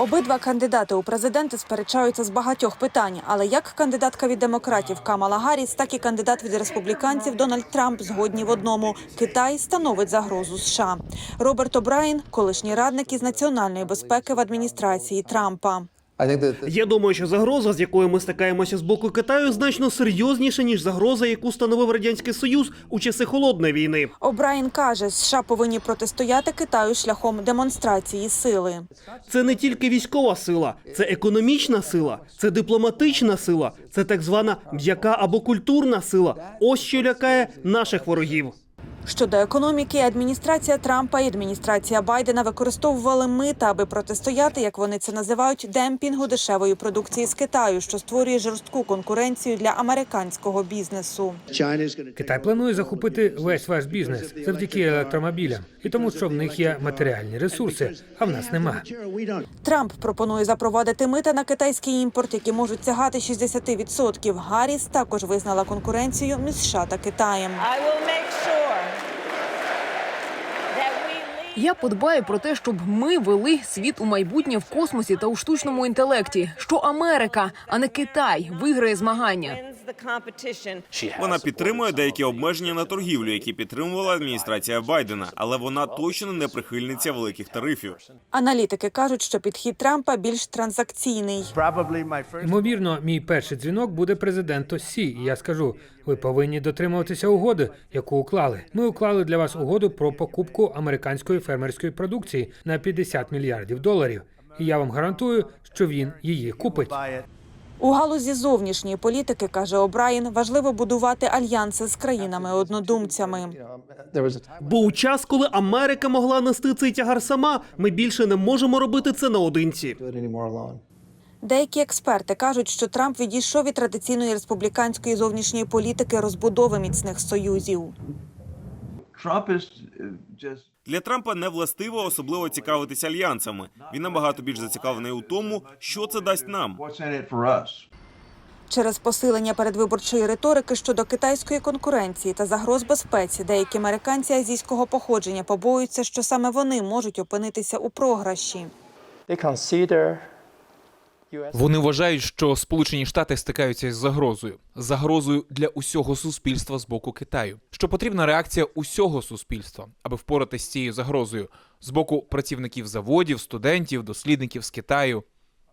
Обидва кандидати у президенти сперечаються з багатьох питань. Але як кандидатка від демократів Камала Гарріс, так і кандидат від республіканців Дональд Трамп згодні в одному: Китай становить загрозу США. Роберт О'Брайен – колишній радник із національної безпеки в адміністрації Трампа. Я думаю, що загроза, з якою ми стикаємося з боку Китаю, значно серйозніша ніж загроза, яку становив радянський союз у часи холодної війни. О'Брайен каже, США повинні протистояти Китаю шляхом демонстрації сили. Це не тільки військова сила, це економічна сила, це дипломатична сила, це так звана м'яка або культурна сила. Ось що лякає наших ворогів. Щодо економіки, адміністрація Трампа і адміністрація Байдена використовували мита, аби протистояти, як вони це називають, демпінгу дешевої продукції з Китаю, що створює жорстку конкуренцію для американського бізнесу. Китай планує захопити весь ваш бізнес завдяки електромобілям і тому, що в них є матеріальні ресурси, а в нас нема. Трамп пропонує запровадити мита на китайський імпорт, які можуть сягати 60%. Гарріс також визнала конкуренцію між США та Китаєм. Я подбаю про те, щоб ми вели світ у майбутнє в космосі та у штучному інтелекті. Що Америка, а не Китай, виграє змагання. Вона підтримує деякі обмеження на торгівлю, які підтримувала адміністрація Байдена, але вона точно не прихильниця великих тарифів. Аналітики кажуть, що підхід Трампа більш транзакційний. Ймовірно, мій перший дзвінок буде президенту Сі. І я скажу: ви повинні дотримуватися угоди, яку уклали. Ми уклали для вас угоду про покупку американської фермерської продукції на 50 мільярдів доларів. І я вам гарантую, що він її купить. У галузі зовнішньої політики, каже О'Брайен, важливо будувати альянси з країнами-однодумцями. у час, коли Америка могла нести цей тягар сама, ми більше не можемо робити це наодинці. Деякі експерти кажуть, що Трамп відійшов від традиційної республіканської зовнішньої політики розбудови міцних союзів. Для Трампа не властиво особливо цікавитися альянсами. Він набагато більш зацікавлений у тому, що це дасть нам. Через посилення передвиборчої риторики щодо китайської конкуренції та загроз безпеці, деякі американці азійського походження побоюються, що саме вони можуть опинитися у програші. Вони вважають, що Сполучені Штати стикаються з загрозою, загрозою для усього суспільства з боку Китаю. Що потрібна реакція усього суспільства, аби впоратися з цією загрозою з боку працівників заводів, студентів, дослідників з Китаю.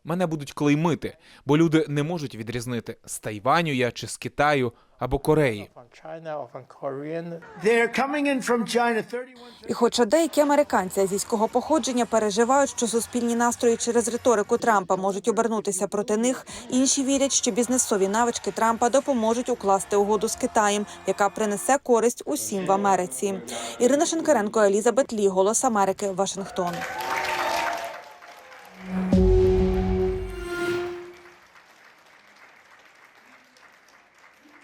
Мене будуть клеймити, бо люди не можуть відрізнити з Тайваню я чи з Китаю або Кореї. from China or from Korean They're coming in from China 31 І хоча деякі американці азійського походження переживають, що суспільні настрої через риторику Трампа можуть обернутися проти них, інші вірять, що бізнесові навички Трампа допоможуть укласти угоду з Китаєм, яка принесе користь усім в Америці. Ірина Шенкаренко, Елізабет Лі, Голос Америки, Вашингтон.